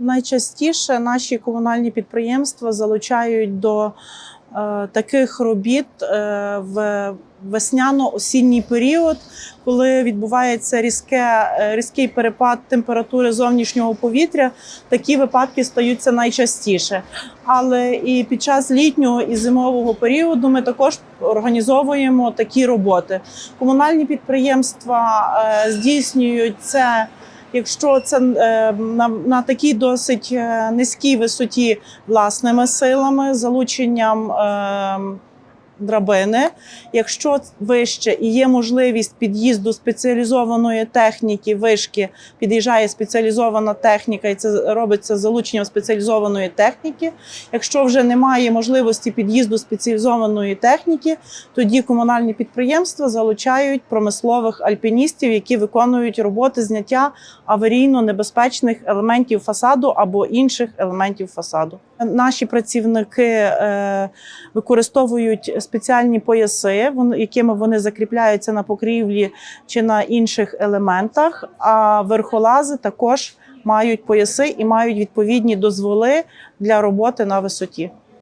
Найчастіше наші комунальні підприємства залучають до е, таких робіт е, в весняно-осінній період, коли відбувається різке, е, різкий перепад температури зовнішнього повітря. Такі випадки стаються найчастіше. Але і під час літнього і зимового періоду ми також організовуємо такі роботи. Комунальні підприємства здійснюють це. Якщо це е, на, на такій досить е, низькій висоті власними силами, залученням е, драбини. Якщо вище і є можливість під'їзду спеціалізованої техніки, вишки під'їжджає спеціалізована техніка, і це робиться залученням спеціалізованої техніки. Якщо вже немає можливості під'їзду спеціалізованої техніки, тоді комунальні підприємства залучають промислових альпіністів, які виконують роботи зняття аварійно небезпечних елементів фасаду або інших елементів фасаду. Наші працівники е, використовують спеціальні пояси, якими вони закріпляються на покрівлі чи на інших елементах. А верхолази також мають пояси і мають відповідні дозволи для роботи на висоті.